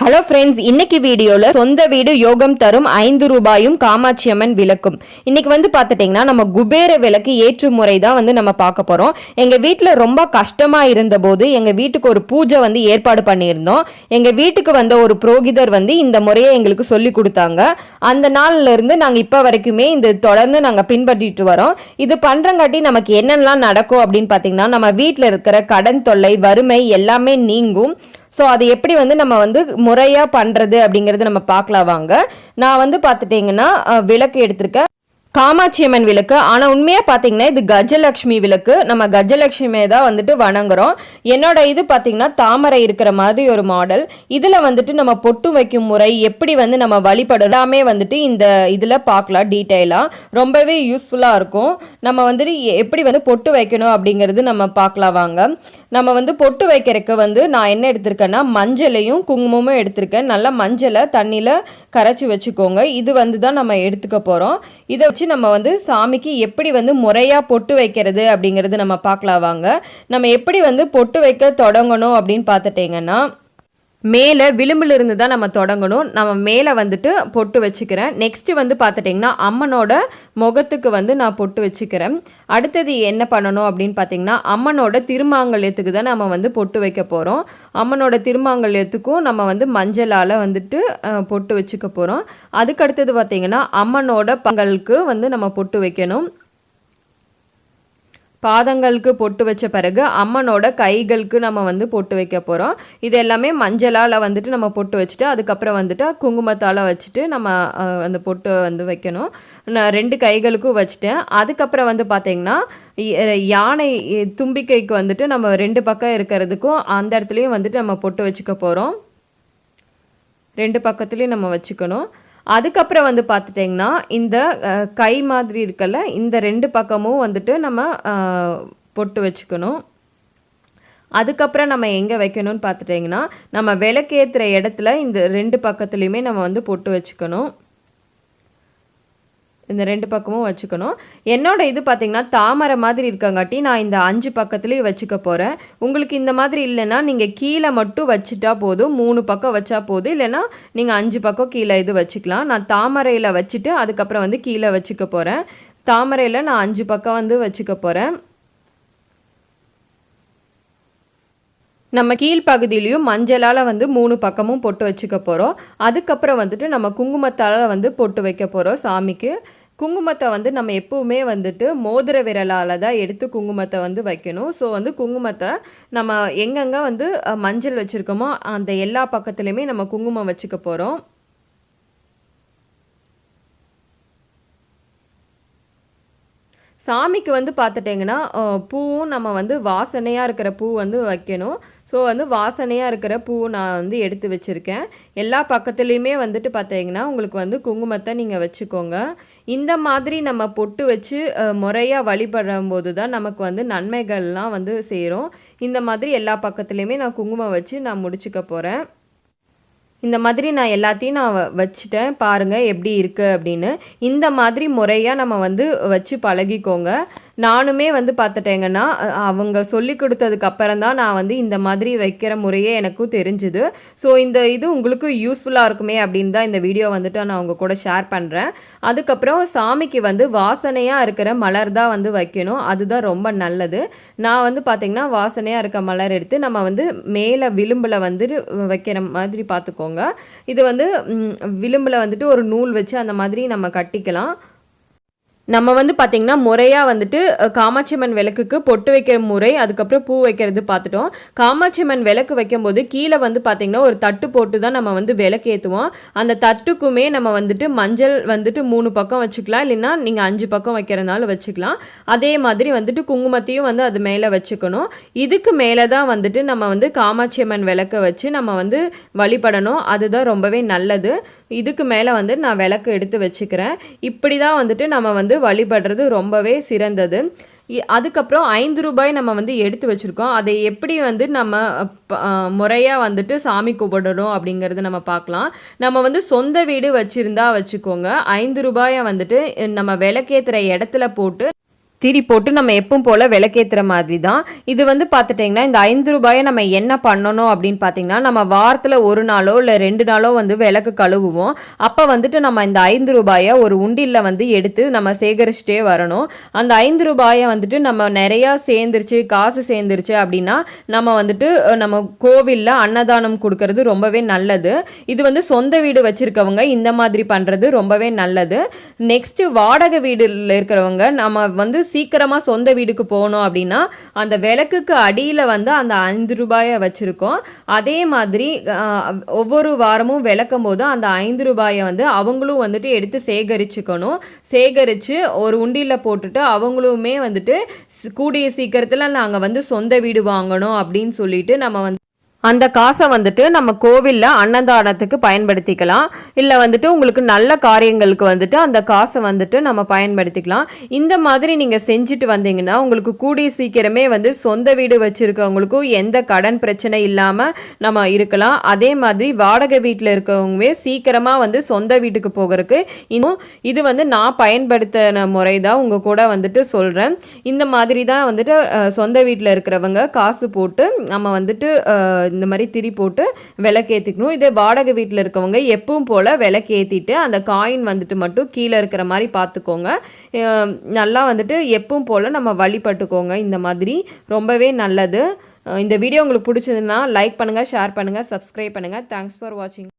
Hello friends இன்னைக்கு வீடியோவில் சொந்த வீடு யோகம் தரும் ஐந்து ரூபாயும் காமாட்சி அம்மன் விளக்கும். இன்னைக்கு வந்து பார்த்துட்டிங்கன்னா நம்ம குபேர விளக்கு ஏற்று முறை தான் வந்து நம்ம பார்க்க போகிறோம் எங்கள் வீட்டில் ரொம்ப கஷ்டமாக இருந்தபோது எங்கள் வீட்டுக்கு ஒரு பூஜை வந்து ஏற்பாடு பண்ணியிருந்தோம். எங்கள் வீட்டுக்கு வந்த ஒரு புரோகிதர் வந்து இந்த முறையை எங்களுக்கு சொல்லி கொடுத்தாங்க. அந்த நாள்ல இருந்து இப்போ வரைக்குமே இந்த தொடர்ந்து நாங்கள் பின்பற்றிட்டு வரோம். இது பண்ணுறங்காட்டி நமக்கு என்னெல்லாம் நடக்கும் அப்படின்னு பார்த்தீங்கன்னா நம்ம வீட்டில் இருக்கிற கடன் தொல்லை வறுமை எல்லாமே நீங்கும். ஸோ அது எப்படி வந்து நம்ம வந்து முறையாக பண்ணுறது அப்படிங்கிறது நம்ம பார்க்கலாம் வாங்க. நான் வந்து பார்த்துட்டிங்கன்னா விளக்கு எடுத்திருக்கேன். காமாட்சி அம்மன் விளக்கு. ஆனால் உண்மையாக பார்த்தீங்கன்னா இது கஜலக்ஷ்மி விளக்கு. நம்ம கஜலக்ஷ்மியை தான் வந்துட்டு வணங்குறோம். என்னோட இது பார்த்தீங்கன்னா தாமரை இருக்கிற மாதிரி ஒரு மாடல் இதில் வந்துட்டு நம்ம பொட்டு வைக்கும் முறை எப்படி வந்து நம்ம வழிபடு எல்லாமே வந்துட்டு இந்த இதில் பார்க்கலாம் டீட்டெயிலாக ரொம்பவே யூஸ்ஃபுல்லாக இருக்கும். நம்ம வந்துட்டு எ- எப்படி வந்து பொட்டு வைக்கணும் அப்படிங்கிறது நம்ம பார்க்கலாம் வாங்க. நம்ம வந்து பொட்டு வைக்கிறதுக்கு வந்து நான் என்ன எடுத்திருக்கேன்னா மஞ்சளையும் குங்குமமும் எடுத்திருக்கேன். நல்லா மஞ்சளை தண்ணியில் கரைச்சி வச்சுக்கோங்க. இது வந்து தான் நம்ம எடுத்துக்க போகிறோம் இதை வச்சு நம்ம வந்து சாமிக்கு எப்படி வந்து முறையாக பொட்டு வைக்கிறது அப்படிங்கிறது நம்ம பார்க்கலாம் வாங்க. நம்ம எப்படி வந்து பொட்டு வைக்க தொடங்கணும் அப்படின்னு பார்த்துட்டிங்கன்னா மேலே விளிம்புல இருந்து தான் நம்ம தொடங்கணும். நம்ம மேலே வந்துட்டு பொட்டு வச்சுக்கிறேன். நெக்ஸ்ட்டு வந்து பார்த்துட்டிங்கன்னா அம்மனோட முகத்துக்கு வந்து நான் பொட்டு வச்சுக்கிறேன். அடுத்தது என்ன பண்ணணும் அப்படின்னு பார்த்தீங்கன்னா அம்மனோட திருமாங்கல்யத்துக்கு தான் நம்ம வந்து பொட்டு வைக்க போகிறோம் அம்மனோட திருமாங்கல்யத்துக்கும் நம்ம வந்து மஞ்சளால் வந்துட்டு பொட்டு வச்சுக்க போகிறோம் அதுக்கு அடுத்தது பார்த்தீங்கன்னா அம்மனோட பங்களுக்கு வந்து நம்ம பொட்டு வைக்கணும். பாதங்களுக்கு பொட்டு வச்ச பிறகு அம்மனோட கைகளுக்கு நம்ம வந்து பொட்டு வைக்க போகிறோம் இது எல்லாமே மஞ்சளால் வந்துட்டு நம்ம பொட்டு வச்சுட்டு அதுக்கப்புறம் வந்துட்டு குங்குமத்தால் வச்சுட்டு நம்ம அந்த பொட்டு வந்து வைக்கணும். நான் ரெண்டு கைகளுக்கும் வச்சுட்டேன். அதுக்கப்புறம் வந்து பார்த்தீங்கன்னா யானை தும்பிக்கைக்கு வந்துட்டு நம்ம ரெண்டு பக்கம் இருக்கிறதுக்கும் அந்த இடத்துலையும் வந்துட்டு நம்ம பொட்டு வச்சுக்க போகிறோம் ரெண்டு பக்கத்துலேயும் நம்ம வச்சுக்கணும். அதுக்கப்புறம் வந்து பார்த்துட்டிங்கன்னா இந்த கை மாதிரி இருக்கல இந்த ரெண்டு பக்கமும் வந்துட்டு நம்ம பொட்டு வச்சுக்கணும். அதுக்கப்புறம் நம்ம எங்கே வைக்கணும்னு பார்த்துட்டிங்கன்னா நம்ம விளக்கேற்றுற இடத்துல இந்த ரெண்டு பக்கத்துலேயுமே நம்ம வந்து பொட்டு வச்சுக்கணும். இந்த ரெண்டு பக்கமும் வச்சுக்கணும். என்னோட இது பார்த்தீங்கன்னா தாமரை மாதிரி இருக்கங்காட்டி நான் இந்த அஞ்சு பக்கத்துலேயும் வச்சுக்க போகிறேன் உங்களுக்கு இந்த மாதிரி இல்லைன்னா நீங்கள் கீழே மட்டும் வச்சுட்டா போதும். மூணு பக்கம் வச்சா போதும். இல்லைன்னா நீங்கள் அஞ்சு பக்கம் கீழே இது வச்சுக்கலாம். நான் தாமரையில் வச்சுட்டு அதுக்கப்புறம் வந்து கீழே வச்சுக்க போகிறேன் தாமரையில் நான் அஞ்சு பக்கம் வந்து வச்சுக்க போகிறேன் நம்ம கீழ்ப்பகுதியிலையும் மஞ்சளால் வந்து மூணு பக்கமும் பொட்டு வச்சுக்க போகிறோம் அதுக்கப்புறம் வந்துட்டு நம்ம குங்குமத்தால் வந்து பொட்டு வைக்க போகிறோம் சாமிக்கு. குங்குமத்தை வந்து நம்ம எப்பவுமே வந்துட்டு மோதிர விரலால் தான் எடுத்து குங்குமத்தை வந்து வைக்கணும். ஸோ வந்து குங்குமத்தை நம்ம எங்கெங்கே வந்து மஞ்சள் வச்சுருக்கோமோ அந்த எல்லா பக்கத்துலேயுமே நம்ம குங்குமம் வச்சுக்க போகிறோம் சாமிக்கு வந்து பார்த்துட்டிங்கன்னா பூவும் நம்ம வந்து வாசனையாக இருக்கிற பூ வந்து வைக்கணும். ஸோ வந்து வாசனையாக இருக்கிற பூ நான் வந்து எடுத்து வச்சுருக்கேன். எல்லா பக்கத்துலேயுமே வந்துட்டு பார்த்தீங்கன்னா உங்களுக்கு வந்து குங்குமத்தை நீங்கள் வச்சுக்கோங்க. இந்த மாதிரி நம்ம பொட்டு வச்சு முறையாக வழிபடும் போது தான் நமக்கு வந்து நன்மைகள்லாம் வந்து சேரும். இந்த மாதிரி எல்லா பக்கத்துலேயுமே நான் குங்குமம் வச்சு நான் முடிச்சுக்க போகிறேன் இந்த மாதிரி நான் எல்லாத்தையும் நான் வ- வச்சுட்டேன். பாருங்கள் எப்படி இருக்குது அப்படின்னு. இந்த மாதிரி முறையாக நம்ம வந்து வச்சு பழகிக்கோங்க. நானுமே வந்து பார்த்துட்டேங்கன்னா அவங்க சொல்லி கொடுத்ததுக்கு அப்புறம் தான் நான் வந்து இந்த மாதிரி வைக்கிற முறையே எனக்கும் தெரிஞ்சுது. ஸோ இந்த இது உங்களுக்கு யூஸ்ஃபுல்லாக இருக்குமே அப்படின்னு தான் இந்த வீடியோ வந்துட்டு நான் உங்கள் கூட ஷேர் பண்ணுறேன் அதுக்கப்புறம் சாமிக்கு வந்து வாசனையாக இருக்கிற மலர் தான் வந்து வைக்கணும். அதுதான் ரொம்ப நல்லது. நான் வந்து பார்த்திங்கன்னா வாசனையாக இருக்க மலர் எடுத்து நம்ம வந்து மேலே விளிம்பில் வந்து வைக்கிற மாதிரி பார்த்துக்கோங்க. இது வந்து விளிம்பில் வந்துட்டு ஒரு நூல் வச்சு அந்த மாதிரி நம்ம கட்டிக்கலாம். நம்ம வந்து பார்த்திங்கன்னா முறையாக வந்துட்டு காமாட்சியம்மன் விளக்குக்கு பொட்டு வைக்கிற முறை அதுக்கப்புறம் பூ வைக்கிறது பார்த்துட்டோம் காமாட்சியம்மன் விளக்கு வைக்கும்போது கீழே வந்து பார்த்திங்கன்னா ஒரு தட்டு போட்டு தான் நம்ம வந்து விளக்கு ஏற்றுவோம் அந்த தட்டுக்குமே நம்ம வந்துட்டு மஞ்சள் வந்துட்டு மூணு பக்கம் வச்சுக்கலாம். இல்லைன்னா நீங்கள் அஞ்சு பக்கம் வைக்கிறனால வச்சுக்கலாம். அதே மாதிரி வந்துட்டு குங்குமத்தையும் வந்து அது மேலே வச்சுக்கணும். இதுக்கு மேலே தான் வந்துட்டு நம்ம வந்து காமாட்சியம்மன் விளக்க வச்சு நம்ம வந்து வழிபடணும். அதுதான் ரொம்பவே நல்லது. இதுக்கு மேலே வந்து நான் விளக்கு எடுத்து வச்சுக்கிறேன். இப்படி தான் வந்துட்டு நம்ம வந்து வழிபடுறது ரொம்பவே சிறந்தது. அதுக்கப்புறம் ஐந்து ரூபாய் நம்ம வந்து எடுத்து வச்சுருக்கோம். அதை எப்படி வந்து நம்ம முறையாக வந்துட்டு சாமி கும்பிடணும் அப்படிங்கிறது நம்ம பார்க்கலாம். நம்ம வந்து சொந்த வீடு வச்சுருந்தா வச்சுக்கோங்க. ஐந்து ரூபாயை வந்துட்டு நம்ம விளக்கேற்றுற இடத்துல போட்டு திரி போட்டு நம்ம எப்பவும் போல் விளக்கேற்றுற மாதிரி தான் இது வந்து பார்த்துட்டிங்கன்னா இந்த ஐந்து ரூபாயை நம்ம என்ன பண்ணணும் அப்படின்னு பார்த்தீங்கன்னா நம்ம வாரத்தில் ஒரு நாளோ இல்லை ரெண்டு நாளோ வந்து விளக்கு கழுவுவோம். அப்போ வந்துட்டு நம்ம இந்த ஐந்து ரூபாயை ஒரு உண்டியில் வந்து எடுத்து நம்ம சேகரிச்சிட்டே வரணும். அந்த ஐந்து ரூபாயை வந்துட்டு நம்ம நிறையா சேர்ந்துருச்சு காசு சேர்ந்துருச்சு அப்படின்னா நம்ம வந்துட்டு நம்ம கோவிலில் அன்னதானம் கொடுக்கறது ரொம்பவே நல்லது. இது வந்து சொந்த வீடு வச்சுருக்கவங்க இந்த மாதிரி பண்ணுறது ரொம்பவே நல்லது. நெக்ஸ்ட்டு வாடகை வீடுல இருக்கிறவங்க நம்ம வந்து சீக்கிரமாக சொந்த வீடுக்கு போகணும் அப்படின்னா அந்த விளக்குக்கு அடியில் வந்து அந்த ஐந்து ரூபாயை வச்சுருக்கோம். அதே மாதிரி ஒவ்வொரு வாரமும் விளக்கும் போது அந்த ஐந்து ரூபாயை வந்து அவங்களும் வந்துட்டு எடுத்து சேகரிச்சுக்கணும். சேகரித்து ஒரு உண்டியில் போட்டுட்டு அவங்களுமே வந்துட்டு கூடிய சீக்கிரத்தில் நாங்கள் வந்து சொந்த வீடு வாங்கணும் அப்படின்னு சொல்லிட்டு நம்ம வந்து அந்த காசை வந்துட்டு நம்ம கோவிலில் அன்னதானத்துக்கு பயன்படுத்திக்கலாம். இல்லை வந்துட்டு உங்களுக்கு நல்ல காரியங்களுக்கு வந்துட்டு அந்த காசை வந்துட்டு நம்ம பயன்படுத்திக்கலாம். இந்த மாதிரி நீங்கள் செஞ்சுட்டு வந்தீங்கன்னா உங்களுக்கு கூடிய சீக்கிரமே வந்து சொந்த வீடு வச்சுருக்கவங்களுக்கும் எந்த கடன் பிரச்சனை இல்லாமல் நம்ம இருக்கலாம். அதே மாதிரி வாடகை வீட்டில் இருக்கவங்கவே சீக்கிரமாக வந்து சொந்த வீட்டுக்கு போகிறதுக்கு இன்னும் இது வந்து நான் பயன்படுத்தின முறை தான் உங்கள் கூட வந்துட்டு சொல்கிறேன் இந்த மாதிரி தான் வந்துட்டு சொந்த வீட்டில் இருக்கிறவங்க காசு போட்டு நம்ம வந்துட்டு இந்த மாதிரி திரி போட்டு விளக்கேற்றிக்கணும் இதே வாடகை வீட்டில் இருக்கவங்க எப்பவும் போல் விளக்கேற்றிட்டு அந்த காயின் வந்துட்டு மட்டும் கீழே இருக்கிற மாதிரி பார்த்துக்கோங்க. நல்லா வந்துட்டு எப்பவும் போல் நம்ம வழிபட்டுக்கோங்க இந்த மாதிரி. ரொம்பவே நல்லது. இந்த வீடியோ உங்களுக்கு பிடிச்சதுன்னா லைக் பண்ணுங்கள் ஷேர் பண்ணுங்கள் சப்ஸ்கிரைப் பண்ணுங்கள் தேங்க்ஸ் ஃபார் வாட்சிங்